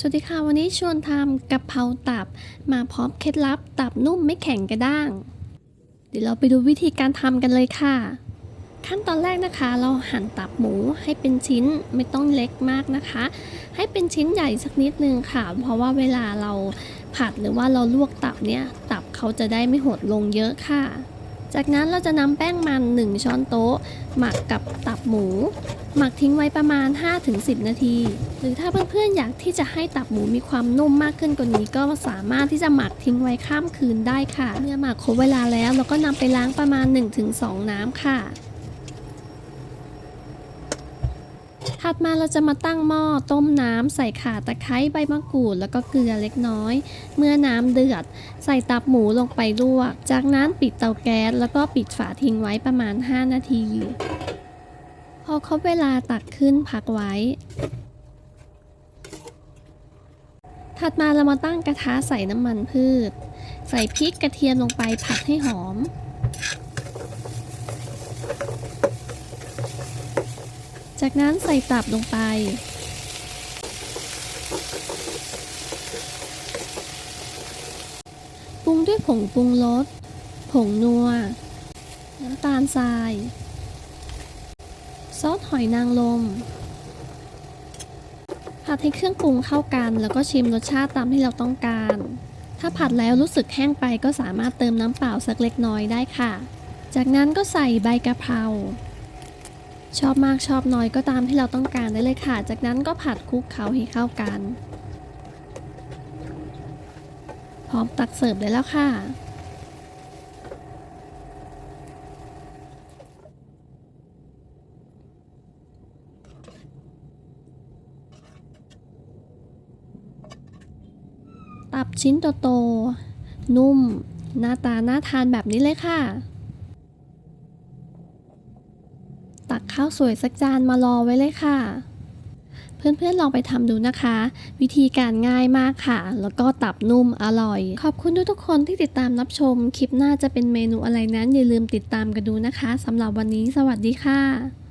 สวัสดีค่ะ วันนี้ชวนทำกะเพราตับ มาพร้อมเคล็ดลับตับนุ่มไม่แข็งกระด้าง เดี๋ยวเราไปดูวิธีการทำกันเลยค่ะ ขั้นตอนแรกนะคะ เราหั่นตับหมูให้เป็นชิ้นไม่ต้องเล็กมากนะคะ ให้เป็นชิ้นใหญ่สักนิดนึงค่ะ เพราะว่าเวลาเราผัดหรือว่าเราลวกตับเนี่ย ตับเขาจะได้ไม่หดลงเยอะค่ะ จากนั้นเราจะนำแป้งมัน 1 ช้อนโต๊ะ หมักกับตับหมู หมักทิ้งไว้ประมาณ 5-10 นาที หรือถ้าเพื่อนๆอยากที่จะให้ตับหมูมีความนุ่มมากขึ้นกว่านี้ ก็สามารถที่จะหมักทิ้งไว้ข้ามคืนได้ค่ะ เมื่อหมักครบเวลาแล้วเราก็นำไปล้างประมาณ 1-2 น้ำค่ะ ถัดมาเราจะมาตั้งหม้อต้มน้ำใส่ข่าตะไคร้ใบมะกรูดแล้วก็เกลือเล็กน้อย เมื่อน้ำเดือด ใส่ตับหมูลงไปลวก จากนั้นปิดเตาแก๊สแล้วก็ปิดฝาทิ้งไว้ประมาณ 5 นาที พอครบเวลาตักขึ้นพักไว้ ถัดมาเรามาตั้งกระทะใส่น้ำมันพืช ใส่พริกกระเทียมลงไปผัดให้หอม จากนั้นใส่ตับลงไป ปรุงด้วยผงปรุงรส ผงนัว น้ำตาลทราย ซอสหอยนางรมผัดให้เครื่องปรุงเข้ากัน แล้วก็ชิมรสชาติตามที่เราต้องการ ถ้าผัดแล้วรู้สึกแห้งไปก็สามารถเติมน้ำเปล่าสักเล็กน้อยได้ค่ะ จากนั้นก็ใส่ใบกะเพรา ชอบมากชอบน้อยก็ตามที่เราต้องการได้เลยค่ะ จากนั้นก็ผัดคลุกเคล้าให้เข้ากัน พร้อมตักเสิร์ฟได้แล้วค่ะตับชิ้นโตๆนุ่ม หน้าตาน่าทานแบบนี้เลยค่ะ ตักข้าวสวยสักจานมารอไว้เลยค่ะ เพื่อนๆลองไปทำดูนะคะ วิธีการง่ายมากค่ะ แล้วก็ตับนุ่มอร่อย ขอบคุณทุกๆคนที่ติดตามรับชม คลิปหน้าจะเป็นเมนูอะไรนั้นอย่าลืมติดตามกันดูนะคะสำหรับวันนี้สวัสดีค่ะ